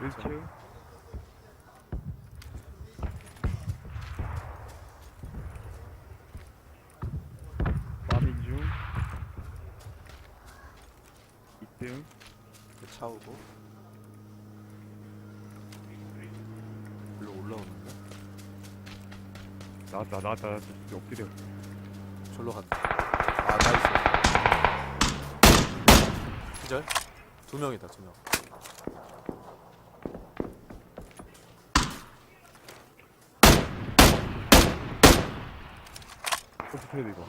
1층 마민 중. 2등. 차 오고. 일로 올라오는데. 나왔다 나왔다 나왔다. 엎드려 절로 간다. 아 나이스. 기절? 두 명이다 두명 돼 이거.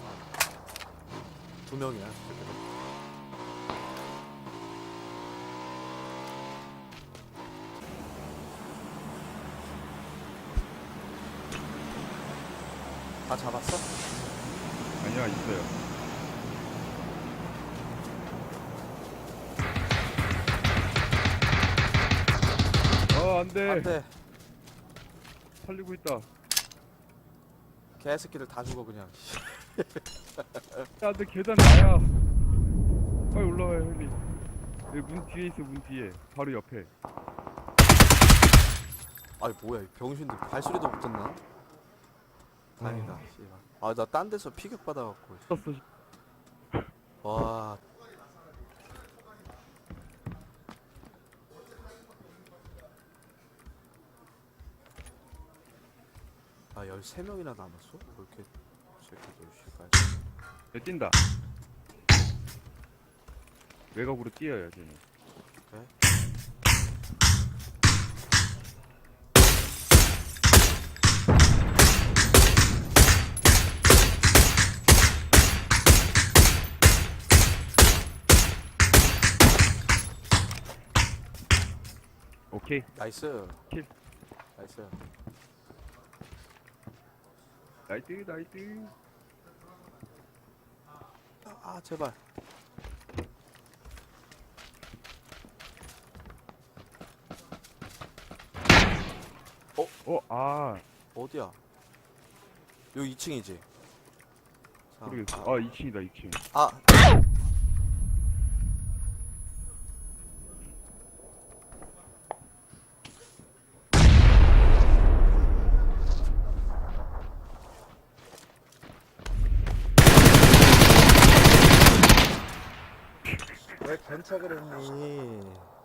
두 명이야. 다 잡았어? 아니야 있어요. 어 안돼. 안돼. 살리고 있다 개새끼들 다 죽어 그냥. 야 안돼 계단 나야. 빨리 올라와요 헬리 여기 문 뒤에 있어 문 뒤에. 바로 옆에. 아이 뭐야 이 병신들 발소리도 못 듣나? 다행이다. 아나 딴 데서 피격 받아갖고. 떴어 와 아, 13명이나 남았어? 왜 이렇게 새끼들 씨발 야 뛴다 외곽으로 뛰어요 쟤는 그래? 오케이 나이스 킬. 나이스 나이트 나이트 아 제발. 어아. 어디야? 여기 2층이지. 모르겠어. 아. 2층이다 2층. 아 왜 괜찮 그랬니?